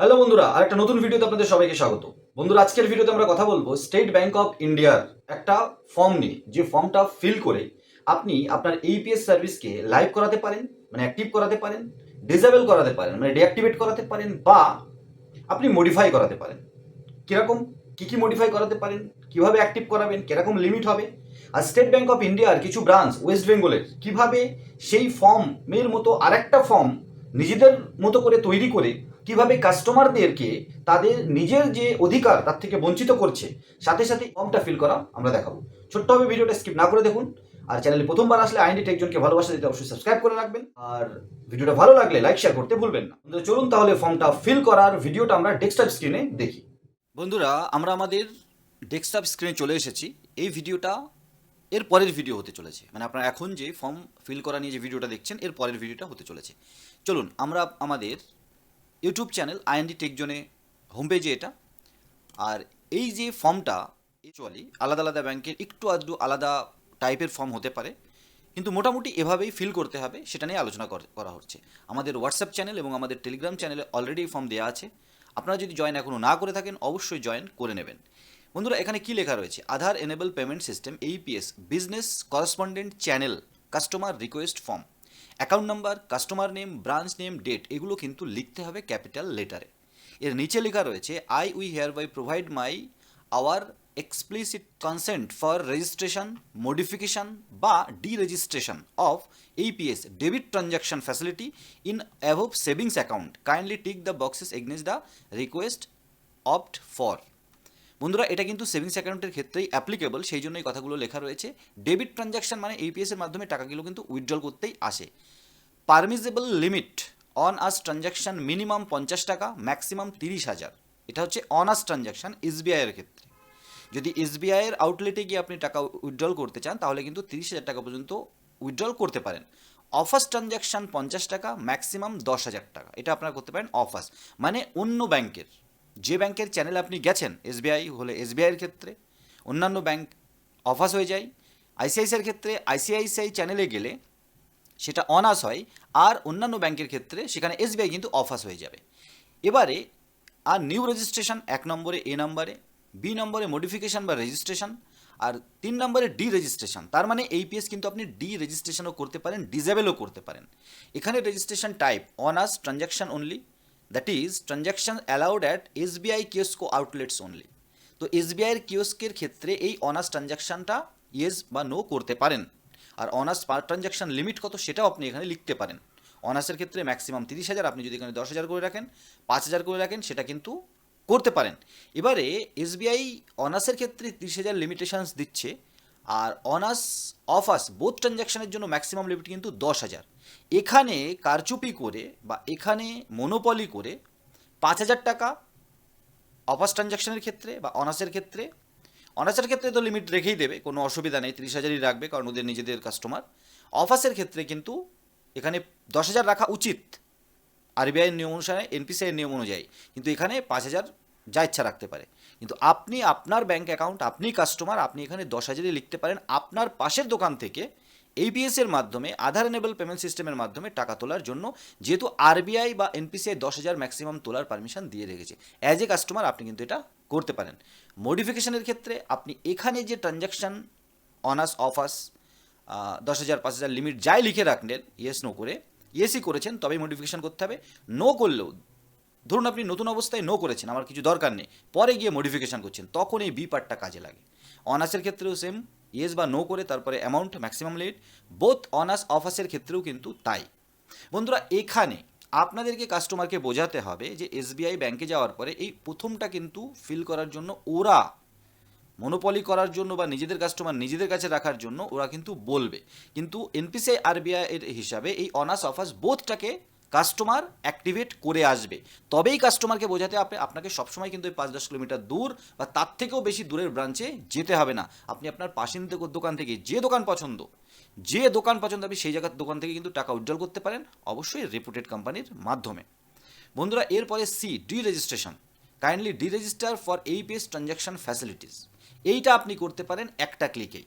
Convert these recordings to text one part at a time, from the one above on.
Hello বন্ধুরা আর একটা নতুন ভিডিওতে আপনাদের সবাইকে স্বাগত। বন্ধুরা, আজকের ভিডিওতে আমরা কথা বলব স্টেট ব্যাংক অফ ইন্ডিয়ার একটা ফর্ম নিয়ে। যে ফর্মটা ফিল করে আপনি আপনার এইপিএস সার্ভিসকে লাইভ করাতে পারেন মানে অ্যাক্টিভ করাতে পারেন ডিসেবল করাতে পারেন মানে ডিঅ্যাক্টিভেট করাতে পারেন, বা আপনি মডিফাই করাতে পারেন। কীরকম? কি কি মডিফাই করাতে পারেন? কীভাবে অ্যাক্টিভ করাবেন? কীরকম লিমিট হবে? আর স্টেট ব্যাংক অফ ইন্ডিয়ার কিছু ব্রাঞ্চ ওয়েস্ট বেঙ্গলের কীভাবে সেই ফর্মের মতো আরেকটা ফর্ম নিজেদের মতো করে তৈরি করে কীভাবে কাস্টমারদেরকে তাদের নিজের যে অধিকার তার থেকে বঞ্চিত করছে, সাথে সাথে ফর্মটা ফিল করা আমরা দেখাবো। হবে ভিডিওটা স্কিপ না করে দেখুন। আর চ্যানেলে প্রথমবার আসলে আইনডি টেকজনকে ভালোবাসা দিতে অবশ্যই সাবস্ক্রাইব করে রাখবেন। আর ভিডিওটা ভালো লাগলে লাইক শেয়ার করতে ভুলবেন না। চলুন তাহলে ফর্মটা ফিল করার ভিডিওটা আমরা ডেস্কটপ স্ক্রিনে দেখি। বন্ধুরা, আমরা আমাদের ডেস্কটপ স্ক্রিনে চলে এসেছি। এই ভিডিওটা এর পরের ভিডিও হতে চলেছে। মানে আপনারা এখন যে ফর্ম ফিল করা নিয়ে যে ভিডিওটা দেখছেন, এর পরের ভিডিওটা হতে চলেছে। চলুন, আমরা আমাদের YouTube channel I N D টেকজনে home পেজে এটা। আর এই যে ফর্মটা অ্যাকচুয়ালি আলাদা আলাদা ব্যাংকের একটু আধটু আলাদা টাইপের ফর্ম হতে পারে। কিন্তু মোটামুটি এভাবেই ফিল করতে হবে, সেটা নিয়ে আলোচনা কর- হচ্ছে। আমাদের হোয়াটসঅ্যাপ চ্যানেল এবং আমাদের টেলিগ্রাম চ্যানেলে অলরেডি ফর্ম দেওয়া আছে। আপনারা যদি জয়েন এখনও না করে থাকেন, অবশ্যই জয়েন করে নেবেন। বন্ধুরা, এখানে কি লেখা রয়েছে? Aadhaar enable payment system AEPS business correspondent channel customer request form account number, customer name, branch name, date, এগুলো কিন্তু লিখতে হবে ক্যাপিটাল লেটারে। এর নিচে লেখা রয়েছে I we hereby provide my our explicit consent for registration modification বা deregistration of AEPS debit transaction facility in above savings account kindly tick the boxes against the request opt for বন্ধুরা, এটা কিন্তু savings অ্যাকাউন্টের ক্ষেত্রেই applicable সেই জন্য এই কথাগুলো লেখা রয়েছে। ডেবিট ট্রানজাকশন মানে এইপিএস এর মাধ্যমে টাকাগুলো কিন্তু উইথড্রল করতেই আসে। Permissible limit on us transaction minimum পঞ্চাশ টাকা ম্যাক্সিমাম তিরিশ হাজার। এটা হচ্ছে অন আস ট্রানজাকশন এসবিআই এর ক্ষেত্রে। যদি এসবিআই এর আউটলেটে গিয়ে আপনি টাকা উইথড্রল করতে চান, তাহলে কিন্তু তিরিশ হাজার টাকা পর্যন্ত উইথড্রল করতে পারেন। অফার্স ট্রানজাকশন পঞ্চাশ টাকা ম্যাক্সিমাম দশ হাজার টাকা। এটা আপনারা করতে পারেন অফার্স মানে অন্য ব্যাংকের যে ব্যাংকের চ্যানেল আপনি গেছেন, এসবিআই হলে এসবিআইয়ের ক্ষেত্রে, অন্যান্য ব্যাংক অফার্স হয়ে যায়, আইসিআইসিআইয়ের ক্ষেত্রে, আইসিআইসিআই চ্যানেলে গেলে সেটা অনাস হয়, আর অন্যান্য ব্যাংকের ক্ষেত্রে সেখানে এসবিআই কিন্তু অফার্স হয়ে যাবে। এবারে, আর নিউ রেজিস্ট্রেশন এক নম্বরে, এ নম্বরে, বি নম্বরে মডিফিকেশন বা রেজিস্ট্রেশন, আর তিন নম্বরে ডি রেজিস্ট্রেশন তার মানে এইপিএস কিন্তু আপনি ডি রেজিস্ট্রেশনও করতে পারেন ডিজেবলও করতে পারেন। এখানে registration type, on us transaction only that is transaction allowed at SBI kiosk outlets only তো এসবিআইয়ের কিওস্কের ক্ষেত্রে এই অনার্স ট্রানজাকশনটা ইয়েস বা নো করতে পারেন। আর on us per transaction limit কত সেটাও আপনি এখানে লিখতে পারেন। অনার্সের ক্ষেত্রে ম্যাক্সিমাম তিরিশ হাজার, আপনি যদি এখানে দশ হাজার করে রাখেন, পাঁচ হাজার করে রাখেন, সেটা কিন্তু করতে পারেন। এবারে এসবিআই অনার্সের ক্ষেত্রে তিরিশ হাজার লিমিটেশনস দিচ্ছে। আর on us off us both ট্রানজাকশনের জন্য ম্যাক্সিমাম লিমিট কিন্তু দশ হাজার। এখানে কারচুপি করে বা এখানে মনোপলি করে পাঁচ হাজার টাকা অফার্স ট্রানজাকশনের ক্ষেত্রে বা অনার্সের ক্ষেত্রে। অনার্সের ক্ষেত্রে তো লিমিট রেখেই দেবে, কোনো অসুবিধা নেই, তিরিশ হাজারই রাখবে কারণ ওদের নিজেদের কাস্টমার অফার্সের ক্ষেত্রে কিন্তু এখানে দশ হাজার রাখা উচিত। আরবিআইয়ের নিয়ম অনুসারে এনপিসিআইয়ের নিয়ম অনুযায়ী। কিন্তু এখানে পাঁচ হাজার যা ইচ্ছা রাখতে পারে। কিন্তু আপনি আপনার ব্যাংক অ্যাকাউন্ট আপনি কাস্টমার আপনি এখানে দশ হাজারই লিখতে পারেন। আপনার পাশের দোকান থেকে এইপিএস এর মাধ্যমে আধার এনেবল পেমেন্ট সিস্টেমের মাধ্যমে টাকা তোলার জন্য যেহেতু আরবিআই বা এনপিসিআই দশ হাজার ম্যাক্সিমাম তোলার পারমিশন দিয়ে রেখেছে। অ্যাজ এ কাস্টমার আপনি কিন্তু এটা করতে পারেন। মডিফিকেশনের ক্ষেত্রে আপনি এখানে যে ট্রানজ্যাকশন অনার্স অফার্স দশ হাজার, পাঁচ হাজার লিমিট যাই লিখে রাখলেন ইয়েস নো করে ইয়েসই করেছেন, তবেই মডিফিকেশন করতে হবে। নো করলেও ধরুন আপনি নতুন অবস্থায় নো করেছেন, আমার কিছু দরকার নেই, পরে গিয়ে মডিফিকেশন করছেন, তখন এই বি পার্টটা কাজে লাগে। অনার্সের ক্ষেত্রেও সেম ইয়েস বা নো করে তারপরে amount maximum limit both on us অফার্সের ক্ষেত্রেও কিন্তু তাই। বন্ধুরা, এখানে আপনাদেরকে কাস্টমারকে বোঝাতে হবে যে এসবিআই ব্যাংকে যাওয়ার পরে এই প্রথমটা কিন্তু ফিল করার জন্য ওরা মনোপলি করার জন্য বা নিজেদের কাস্টমার নিজেদের কাছে রাখার জন্য ওরা কিন্তু বলবে। কিন্তু এনপিসিআই আরবিআই এর হিসাবে এই অনার্স অফার্স বোথটাকে কাস্টমার অ্যাক্টিভেট করে আসবে। তবেই কাস্টমারকে বোঝাতে আপনি, আপনাকে সবসময় কিন্তু এই পাঁচ দশ কিলোমিটার দূর বা তার থেকেও বেশি দূরের ব্রাঞ্চে যেতে হবে না। আপনি আপনার পাশের দোকান থেকে যে দোকান পছন্দ, যে দোকান পছন্দ আপনি সেই জায়গার দোকান থেকে কিন্তু টাকা উজ্জ্বল করতে পারেন, অবশ্যই রেপুটেড কোম্পানির মাধ্যমে। বন্ধুরা, এরপরে see deregistration kindly deregister for AEPS transaction facilities এইটা আপনি করতে পারেন একটা ক্লিকেই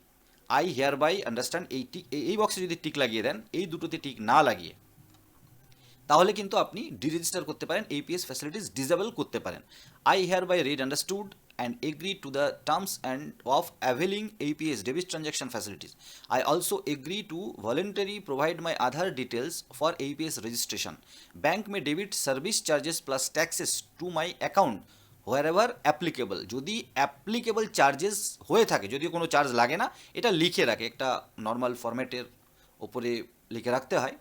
আই হেয়ার বাই আন্ডারস্ট্যান্ড এই টিক এই বক্সে যদি টিক লাগিয়ে দেন, এই দুটোতে টিক না লাগিয়ে। তাহলে কিন্তু আপনি ডিরেজিস্টার করতে পারেন এপিএস ফ্যাসিলিটিস ডিজেবল করতে পারেন। I hereby read understood and agree to the terms and of availing AEPS debit transaction facilities I also agree to voluntary provide my Aadhaar details for AEPS registration bank may debit service charges plus taxes to my account wherever applicable যদি applicable charges হয়ে থাকে, যদিও কোনো charge লাগে না, এটা লিখে রাখে, একটা নর্মাল ফরম্যাটের ওপরে লিখে রাখতে হয়।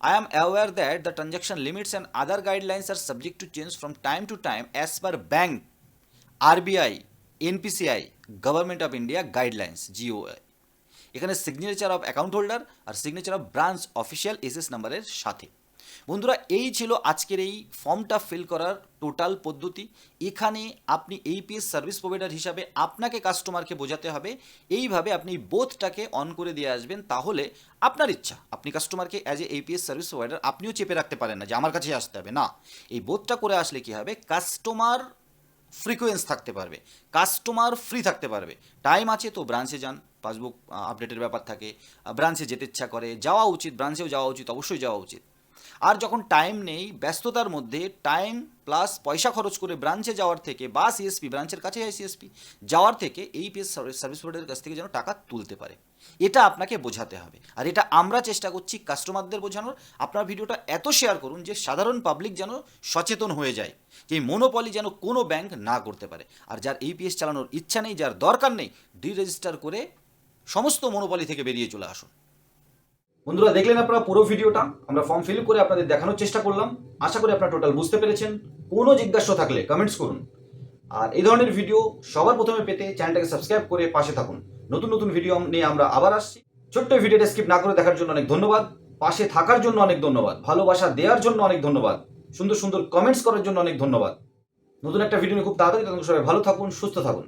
I am aware that the transaction limits and other guidelines are subject to change from time to time as per bank, RBI, NPCI, Government of India guidelines, GOI. এখানে signature of account holder R signature of branch official SS নাম্বারের সাথে বন্ধুরা, এই ছিল আজকের এই ফর্মটা feel করার টোটাল পদ্ধতি। এখানে আপনি এইপিএস সার্ভিস প্রোভাইডার হিসাবে আপনাকে কাস্টমারকে বোঝাতে হবে। এইভাবে আপনি বোথটাকে অন করে দিয়ে আসবেন তাহলে আপনার ইচ্ছা। আপনি কাস্টমারকে as a AEPS service provider আপনিও চেপে রাখতে পারেন না যে আমার কাছেই আসতে হবে। না, এই বোথটা করে আসলে কি হবে? কাস্টমার ফ্রিকোয়েন্স থাকতে পারবে। কাস্টমার ফ্রি থাকতে পারবে। টাইম আছে তো ব্রাঞ্চে যান পাসবুক আপডেটের ব্যাপার থাকে। ব্রাঞ্চে যেতে ইচ্ছা করে, যাওয়া উচিত ব্রাঞ্চেও যাওয়া উচিত, অবশ্যই যাওয়া উচিত। আর যখন টাইম নেই, ব্যস্ততার মধ্যে টাইম প্লাস পয়সা খরচ করে ব্রাঞ্চে যাওয়ার থেকে বা সিএসপি ব্রাঞ্চের কাছে হয় সিএসপি যাওয়ার থেকে এই পিএস সার্ভিস প্রোভাইডারের কাছ থেকে যেন টাকা তুলতে পারে। এটা আপনাকে বোঝাতে হবে। আর এটা আমরা চেষ্টা করছি কাস্টমারদের বোঝানোর। আপনার ভিডিওটা এত শেয়ার করুন যে সাধারণ পাবলিক যেন সচেতন হয়ে যায় যে এই মনোপলি যেন কোনো ব্যাংক না করতে পারে। আর যার এইপিএস চালানোর ইচ্ছা নেই, যার দরকার নেই ডিরেজিস্টার করে সমস্ত মনোপলি থেকে বেরিয়ে চলে আসুন। বন্ধুরা, দেখলেন আপনারা পুরো ভিডিওটা? আমরা ফর্ম ফিল করে আপনাদের দেখানোর চেষ্টা করলাম। আশা করি আপনারা টোটাল বুঝতে পেরেছেন। কোনো জিজ্ঞাসা থাকলে কমেন্টস করুন। আর এই ধরনের ভিডিও সবার প্রথমে পেতে চ্যানেলটাকে সাবস্ক্রাইব করে পাশে থাকুন। নতুন নতুন ভিডিও নিয়ে আমরা আবার আসছি। ছোট্ট ভিডিওটা স্কিপ না করে দেখার জন্য অনেক ধন্যবাদ। পাশে থাকার জন্য অনেক ধন্যবাদ। ভালোবাসা দেওয়ার জন্য অনেক ধন্যবাদ। সুন্দর সুন্দর কমেন্টস করার জন্য অনেক ধন্যবাদ। নতুন একটা ভিডিও নিয়ে খুব তাড়াতাড়ি তখন সবাই ভালো থাকুন, সুস্থ থাকুন।